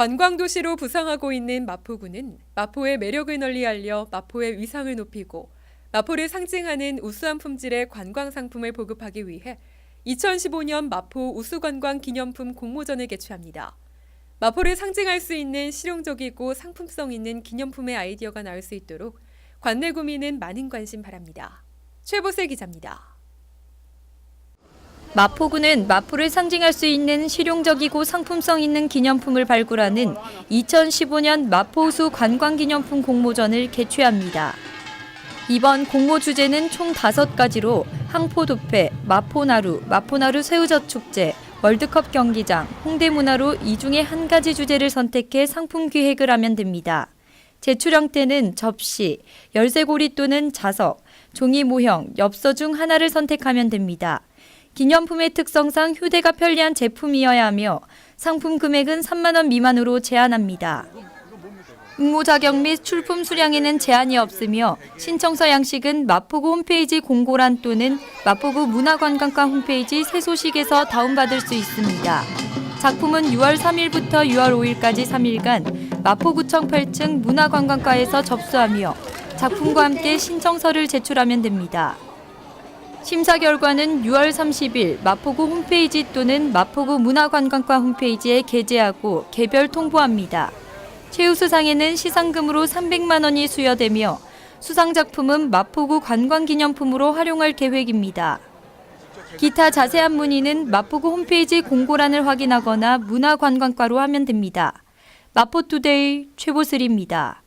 관광도시로 부상하고 있는 마포구는 마포의 매력을 널리 알려 마포의 위상을 높이고 마포를 상징하는 우수한 품질의 관광 상품을 보급하기 위해 2015년 마포 우수관광 기념품 공모전을 개최합니다. 마포를 상징할 수 있는 실용적이고 상품성 있는 기념품의 아이디어가 나올 수 있도록 관내 구민은 많은 관심 바랍니다. 최보슬 기자입니다. 마포구는 마포를 상징할 수 있는 실용적이고 상품성 있는 기념품을 발굴하는 2015년 마포우수 관광기념품 공모전을 개최합니다. 이번 공모 주제는 총 5가지로 항포도패, 마포나루, 마포나루 새우젓 축제, 월드컵 경기장, 홍대문화로 이 중에 한 가지 주제를 선택해 상품 기획을 하면 됩니다. 제출형 때는 접시, 열쇠고리 또는 자석, 종이 모형, 엽서 중 하나를 선택하면 됩니다. 기념품의 특성상 휴대가 편리한 제품이어야 하며 상품 금액은 3만 원 미만으로 제한합니다. 응모 자격 및 출품 수량에는 제한이 없으며 신청서 양식은 마포구 홈페이지 공고란 또는 마포구 문화관광과 홈페이지 새소식에서 다운받을 수 있습니다. 작품은 6월 3일부터 6월 5일까지 3일간 마포구청 8층 문화관광과에서 접수하며 작품과 함께 신청서를 제출하면 됩니다. 심사 결과는 6월 30일 마포구 홈페이지 또는 마포구 문화관광과 홈페이지에 게재하고 개별 통보합니다. 최우수상에는 시상금으로 300만 원이 수여되며 수상 작품은 마포구 관광기념품으로 활용할 계획입니다. 기타 자세한 문의는 마포구 홈페이지 공고란을 확인하거나 문화관광과로 하면 됩니다. 마포투데이 최보슬입니다.